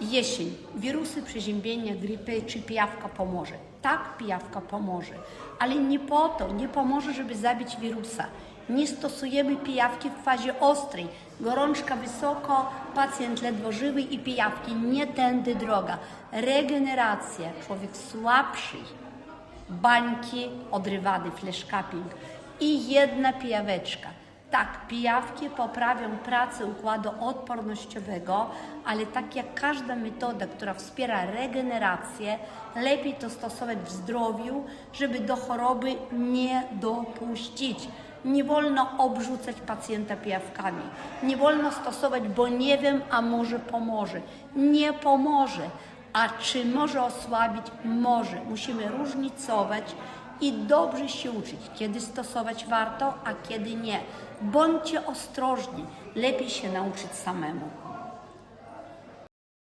Jesień. Wirusy, przeziębienia, grypy czy pijawka pomoże. Tak, pijawka pomoże, ale nie po to, nie pomoże, żeby zabić wirusa. Nie stosujemy pijawki w fazie ostrej. Gorączka wysoko, pacjent ledwo żywy i pijawki. Nie tędy droga. Regeneracja. Człowiek słabszy. Bańki odrywany, flash cupping i jedna pijaweczka. Tak, pijawki poprawią pracę układu odpornościowego, ale tak jak każda metoda, która wspiera regenerację, lepiej to stosować w zdrowiu, żeby do choroby nie dopuścić. Nie wolno obrzucać pacjenta pijawkami. Nie wolno stosować, bo nie wiem, a może pomoże. Nie pomoże. A czy może osłabić? Może. Musimy różnicować i dobrze się uczyć, kiedy stosować warto, a kiedy nie. Bądźcie ostrożni. Lepiej się nauczyć samemu.